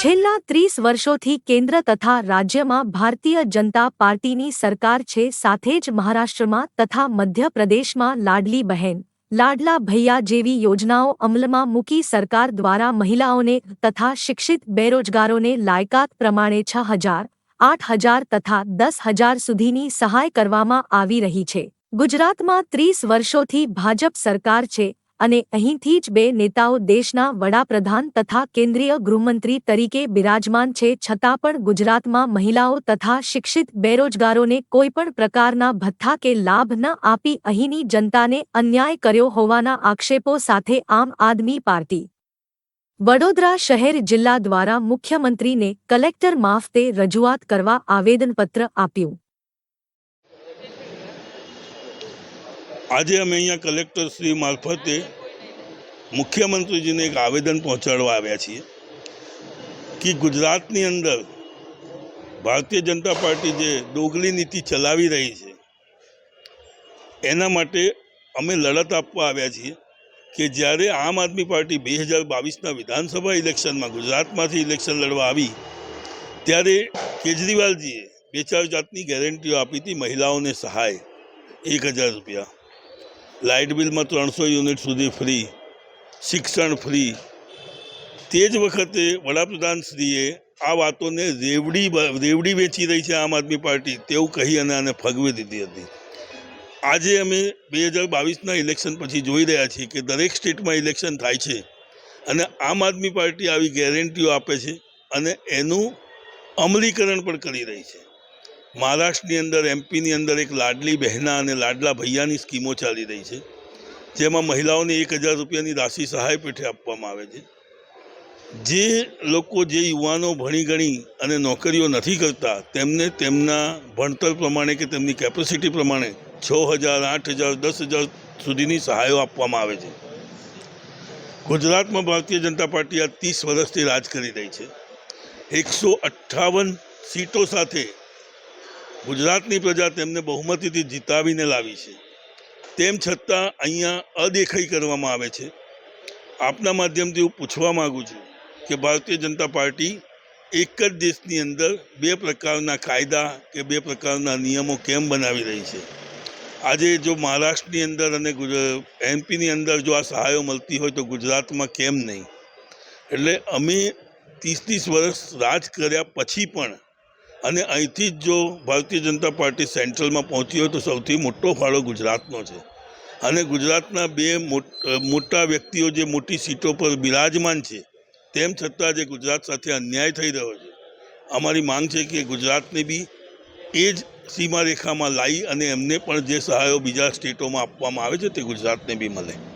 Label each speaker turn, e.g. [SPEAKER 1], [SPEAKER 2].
[SPEAKER 1] છેલ્લા ત્રીસ વર્ષોથી કેન્દ્ર તથા રાજ્યમાં ભારતીય જનતા પાર્ટીની સરકાર છે, સાથે જ મહારાષ્ટ્રમાં તથા મધ્યપ્રદેશમાં લાડલી બહેન. લાડલા ભૈયા જેવી યોજનાઓ અમલમાં મૂકી સરકાર દ્વારા મહિલાઓને તથા શિક્ષિત બેરોજગારોને લાયકાત પ્રમાણે છ હજાર, આઠ હજાર તથા દસ હજાર સુધીની સહાય કરવામાં આવી રહી છે. ગુજરાતમાં ત્રીસ વર્ષોથી ભાજપ સરકાર છે અને અહીંથી જ બે નેતાઓ દેશના વડાપ્રધાન તથા કેન્દ્રીય ગૃહમંત્રી તરીકે બિરાજમાન છે, છતાં પણ ગુજરાતમાં મહિલાઓ તથા શિક્ષિત બેરોજગારોને કોઈપણ પ્રકારના ભથ્થા કે લાભ ન આપી અહીંની જનતાને અન્યાય કર્યો હોવાના આક્ષેપો સાથે આમ આદમી પાર્ટી. વડોદરા શહેર જિલ્લા દ્વારા મુખ્યમંત્રીને કલેક્ટર માફતે રજૂઆત કરવા આવેદનપત્ર આપ્યું.
[SPEAKER 2] આજે અમે અહીંયા કલેક્ટર શ્રી મારફતે મુખ્યમંત્રીજીને એક આવેદન પહોંચાડવા આવ્યા છીએ કે ગુજરાતની અંદર ભારતીય જનતા પાર્ટી જે ડોગલી નીતિ ચલાવી રહી છે, એના માટે અમે લડત આપવા આવ્યા છીએ કે જ્યારે આમ આદમી પાર્ટી બે હજાર બાવીસના વિધાનસભા ઇલેક્શનમાં ગુજરાતમાંથી ઇલેક્શન લડવા આવી, ત્યારે કેજરીવાલજીએ બે ચાર જાતની ગેરંટીઓ આપી હતી, મહિલાઓને સહાય એક હજાર રૂપિયા. લાઇટ બિલમાં ત્રણસો યુનિટ સુધી ફ્રી, શિક્ષણ ફ્રી. તે જ વખતે વડાપ્રધાનશ્રીએ આ વાતોને રેવડી રેવડી વેચી રહી છે આમ આદમી પાર્ટી, તેવું કહી અને આને ફગવી દીધી હતી. આજે અમે બે હજાર બાવીસના ઇલેક્શન પછી જોઈ રહ્યા છીએ કે દરેક સ્ટેટમાં ઇલેક્શન થાય છે અને આમ આદમી પાર્ટી આવી ગેરંટીઓ આપે છે અને એનું અમલીકરણ પણ કરી રહી છે. મહારાષ્ટ્રની અંદર એમપીની અંદર એક લાડલી બહેના અને લાડલા ભૈયાની સ્કીમો ચાલી રહી છે, જેમાં મહિલાઓને એક હજાર રૂપિયાની રાશિ સહાય પેઠે આપવામાં આવે છે. જે લોકો, જે યુવાનો ભણી ગણી અને નોકરીઓ નથી કરતા, તેમને તેમના ભણતર પ્રમાણે કે તેમની કેપેસિટી પ્રમાણે છ હજાર, આઠ હજાર, દસ હજાર સુધીની સહાયો આપવામાં આવે છે. ગુજરાતમાં ભારતીય જનતા પાર્ટી આ ત્રીસ વર્ષથી રાજ કરી રહી છે. એકસો અઠ્ઠાવન સીટો સાથે ગુજરાતની પ્રજા તેમને બહુમતીથી જીતાવીને લાવી છે. તેમ છતાં અહીંયા અદેખાઈ કરવામાં આવે છે. આપના માધ્યમથી હું પૂછવા માગું છું કે ભારતીય જનતા પાર્ટી એક જ દેશની અંદર બે પ્રકારના કાયદા કે બે પ્રકારના નિયમો કેમ બનાવી રહી છે? આજે જો મહારાષ્ટ્રની અંદર અને એમપીની અંદર જો આ સહાયો મળતી હોય તો ગુજરાતમાં કેમ નહીં? એટલે અમે ત્રીસ ત્રીસ વર્ષ રાજ કર્યા પછી પણ અને અહીંથી જ જો ભારતીય જનતા પાર્ટી સેન્ટ્રલમાં પહોંચી હોય તો સૌથી મોટો ફાળો ગુજરાતનો છે. અને ગુજરાતના બે મોટ- વ્યક્તિઓ જે મોટી સીટો પર બિરાજમાન છે, તેમ છતાં જે ગુજરાત સાથે અન્યાય થઈ રહ્યો છે, અમારી માંગ છે કે ગુજરાતને બી એ જ સીમારેખામાં લાવી અને એમને પણ જે સહાયો બીજા સ્ટેટોમાં આપવામાં આવે છે તે ગુજરાતને બી મળે.